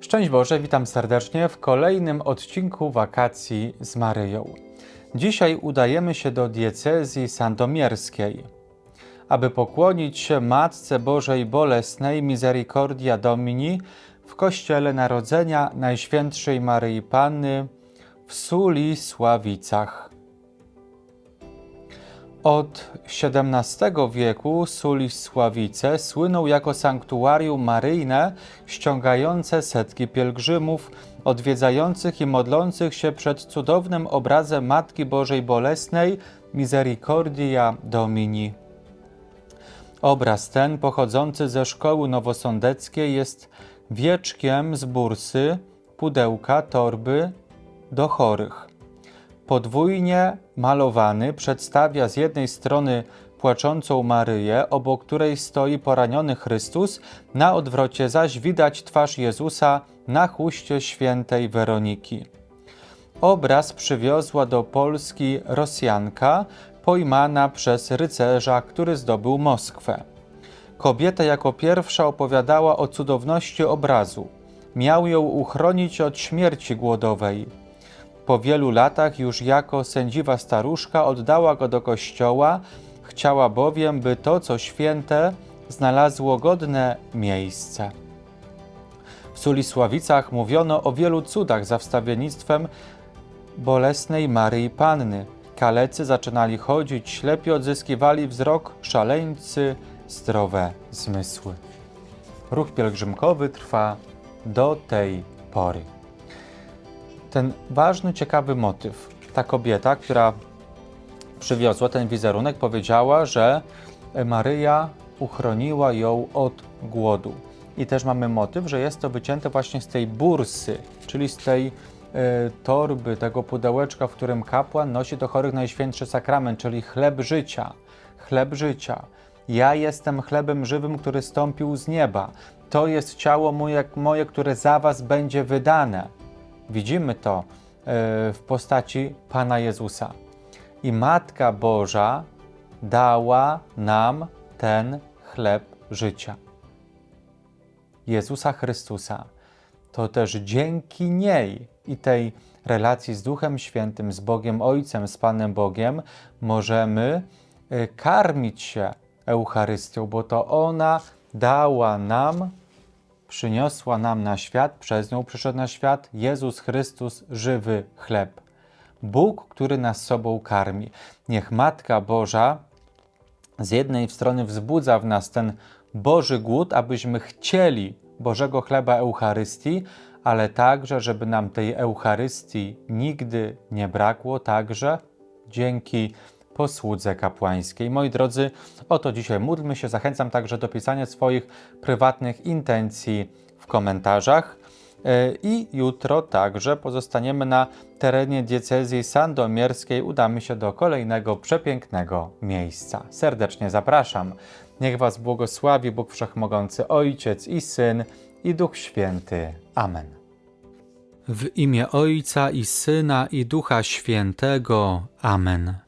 Szczęść Boże, witam serdecznie w kolejnym odcinku wakacji z Maryją. Dzisiaj udajemy się do diecezji sandomierskiej, aby pokłonić się Matce Bożej Bolesnej Misericordia Domini w Kościele Narodzenia Najświętszej Maryi Panny w Suli Sławicach. Od XVII wieku Sulis-Sławice słyną jako sanktuarium maryjne ściągające setki pielgrzymów odwiedzających i modlących się przed cudownym obrazem Matki Bożej Bolesnej Misericordia Domini. Obraz ten, pochodzący ze szkoły nowosądeckiej, jest wieczkiem z bursy, pudełka, torby do chorych podwójnie malowany przedstawia z jednej strony płaczącą Maryję, obok której stoi poraniony Chrystus, na odwrocie zaś widać twarz Jezusa na chuście świętej Weroniki. Obraz przywiozła do Polski Rosjanka, pojmana przez rycerza, który zdobył Moskwę. Kobieta jako pierwsza opowiadała o cudowności obrazu. Miał ją uchronić od śmierci głodowej. Po wielu latach już jako sędziwa staruszka oddała go do kościoła, chciała bowiem, by to, co święte, znalazło godne miejsce. W Sulisławicach mówiono o wielu cudach za wstawiennictwem bolesnej Maryi Panny. Kalecy zaczynali chodzić, ślepi odzyskiwali wzrok, szaleńcy zdrowe zmysły. Ruch pielgrzymkowy trwa do tej pory ten ważny, ciekawy motyw. Ta kobieta, która przywiozła ten wizerunek, powiedziała, że Maryja uchroniła ją od głodu. I też mamy motyw, że jest to wycięte właśnie z tej bursy, czyli z tej y, torby, tego pudełeczka, w którym kapłan nosi do chorych Najświętszy Sakrament, czyli chleb życia. Chleb życia. Ja jestem chlebem żywym, który stąpił z nieba. To jest ciało moje, moje które za was będzie wydane. Widzimy to e, w postaci Pana Jezusa. I Matka Boża dała nam ten chleb życia. Jezusa Chrystusa. To też dzięki niej i tej relacji z Duchem Świętym, z Bogiem Ojcem, z Panem Bogiem, możemy e, karmić się Eucharystią, bo to ona dała nam przyniosła nam na świat, przez nią przyszedł na świat Jezus Chrystus, żywy chleb. Bóg, który nas sobą karmi. Niech Matka Boża z jednej strony wzbudza w nas ten Boży głód, abyśmy chcieli Bożego chleba Eucharystii, ale także, żeby nam tej Eucharystii nigdy nie brakło, także dzięki posłudze kapłańskiej. Moi drodzy, o to dzisiaj módlmy się. Zachęcam także do pisania swoich prywatnych intencji w komentarzach. E, I jutro także pozostaniemy na terenie diecezji sandomierskiej. Udamy się do kolejnego przepięknego miejsca. Serdecznie zapraszam. Niech Was błogosławi Bóg Wszechmogący, Ojciec i Syn i Duch Święty. Amen. W imię Ojca i Syna i Ducha Świętego. Amen.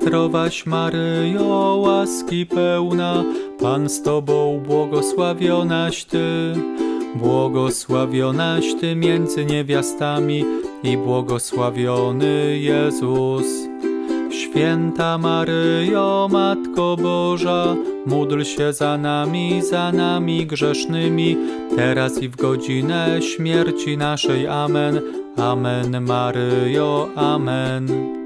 Zdrowaś Maryjo, łaski pełna, Pan z Tobą, błogosławionaś Ty, błogosławionaś Ty między niewiastami i błogosławiony Jezus. Święta Maryjo, Matko Boża, módl się za nami, za nami grzesznymi, teraz i w godzinę śmierci naszej. Amen. Amen, Maryjo, Amen.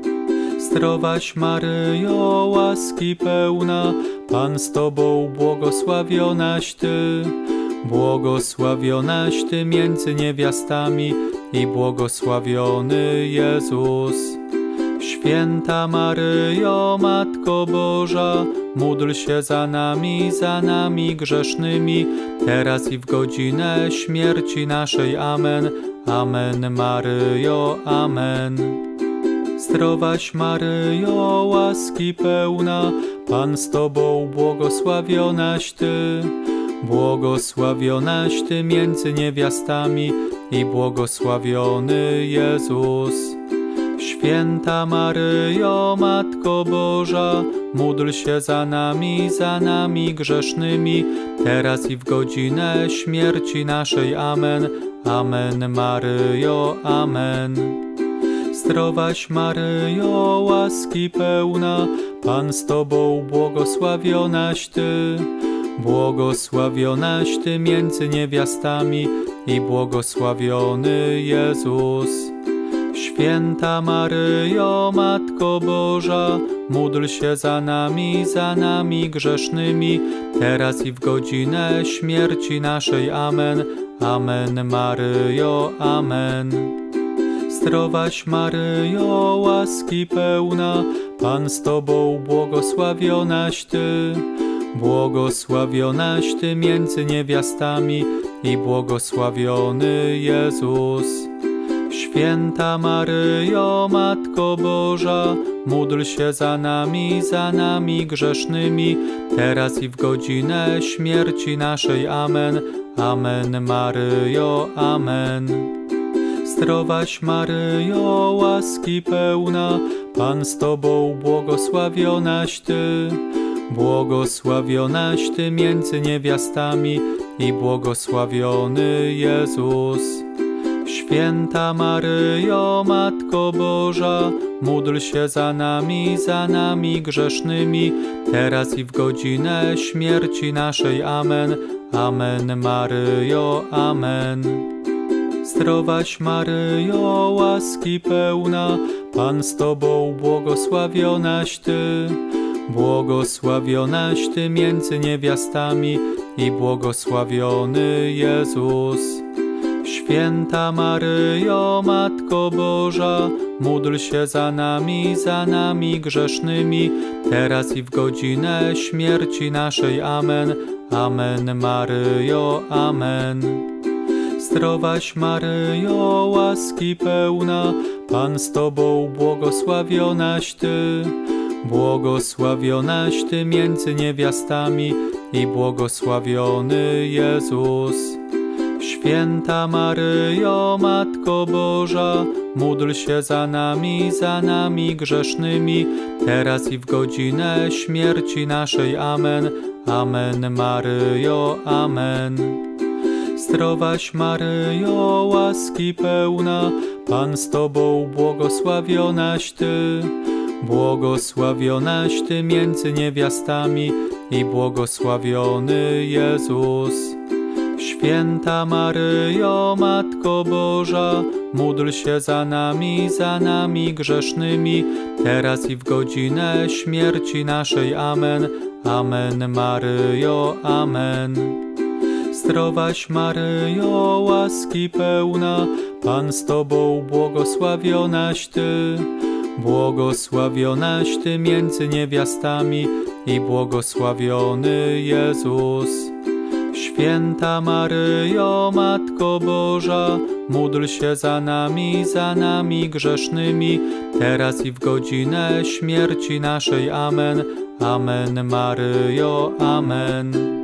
Zdrowaś Maryjo, łaski pełna, Pan z Tobą błogosławionaś Ty, błogosławionaś Ty między niewiastami i błogosławiony Jezus. Święta Maryjo, Matko Boża, módl się za nami, za nami grzesznymi, teraz i w godzinę śmierci naszej. Amen. Amen Maryjo, Amen. Zdrowaś Maryjo, łaski pełna, Pan z Tobą, błogosławionaś Ty. Błogosławionaś Ty między niewiastami i błogosławiony Jezus. Święta Maryjo, Matko Boża, módl się za nami, za nami grzesznymi, teraz i w godzinę śmierci naszej. Amen. Amen Maryjo, Amen. Zdrowaś Maryjo, łaski pełna, Pan z Tobą, błogosławionaś Ty. Błogosławionaś Ty między niewiastami i błogosławiony Jezus. Święta Maryjo, Matko Boża, módl się za nami, za nami grzesznymi, teraz i w godzinę śmierci naszej. Amen. Amen Maryjo, Amen. Zdrowaś Maryjo, łaski pełna, Pan z Tobą, błogosławionaś Ty. Błogosławionaś Ty między niewiastami i błogosławiony Jezus. Święta Maryjo, Matko Boża, módl się za nami, za nami grzesznymi, teraz i w godzinę śmierci naszej. Amen. Amen Maryjo, Amen. Zdrowaś Maryjo, łaski pełna, Pan z Tobą, błogosławionaś Ty. Błogosławionaś Ty między niewiastami i błogosławiony Jezus. Święta Maryjo, Matko Boża, módl się za nami, za nami grzesznymi, teraz i w godzinę śmierci naszej. Amen. Amen Maryjo, Amen. Zdrowaś Maryjo, łaski pełna, Pan z Tobą, błogosławionaś Ty. Błogosławionaś Ty między niewiastami i błogosławiony Jezus. Święta Maryjo, Matko Boża, módl się za nami, za nami grzesznymi, teraz i w godzinę śmierci naszej. Amen. Amen Maryjo, Amen. Zdrowaś Maryjo, łaski pełna, Pan z Tobą, błogosławionaś Ty. Błogosławionaś Ty między niewiastami i błogosławiony Jezus. Święta Maryjo, Matko Boża, módl się za nami, za nami grzesznymi, teraz i w godzinę śmierci naszej. Amen. Amen Maryjo, Amen. Zdrowaś Maryjo, łaski pełna, Pan z Tobą, błogosławionaś Ty. Błogosławionaś Ty między niewiastami i błogosławiony Jezus. Święta Maryjo, Matko Boża, módl się za nami, za nami grzesznymi, teraz i w godzinę śmierci naszej. Amen. Amen Maryjo, Amen. Zdrowaś Maryjo, łaski pełna, Pan z Tobą, błogosławionaś Ty. Błogosławionaś Ty między niewiastami i błogosławiony Jezus. Święta Maryjo, Matko Boża, módl się za nami, za nami grzesznymi, teraz i w godzinę śmierci naszej. Amen. Amen Maryjo, Amen.